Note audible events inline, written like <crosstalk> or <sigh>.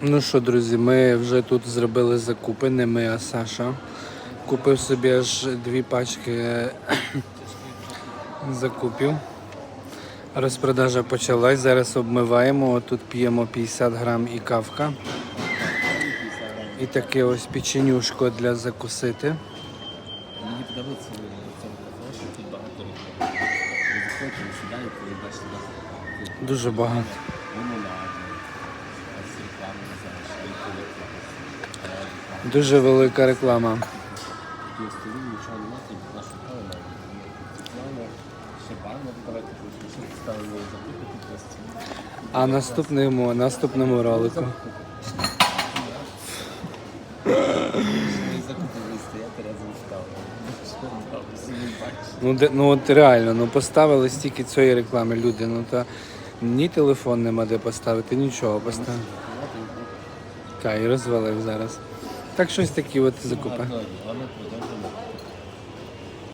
Ну що, друзі, ми вже тут зробили закупи, не ми, а Саша. Купив собі аж дві пачки <coughs> закупів. Розпродажа почалась. Зараз обмиваємо. Тут п'ємо 50 грам і кавка. І таке ось печенюшко для закусити. Мені подобається в цьому кафе, що тут багато тут Дуже багато. лимонади, ось реклама, не знаю, швидко реклама. Дуже велика реклама. Такі столі, нічого немає, тільки нашу каву навіть. Реклама, ще барна, давайте тут ще ставимо закупити просто. А наступному, наступному ролику. Ми закупили стояти разом з кавою. Що там, всі не бачать. Ну, де, ну от реально, ну поставили стільки цієї реклами люди. Ну та ні телефон нема де поставити, нічого поставити. Та і розвалив зараз. Так щось такі от закупи.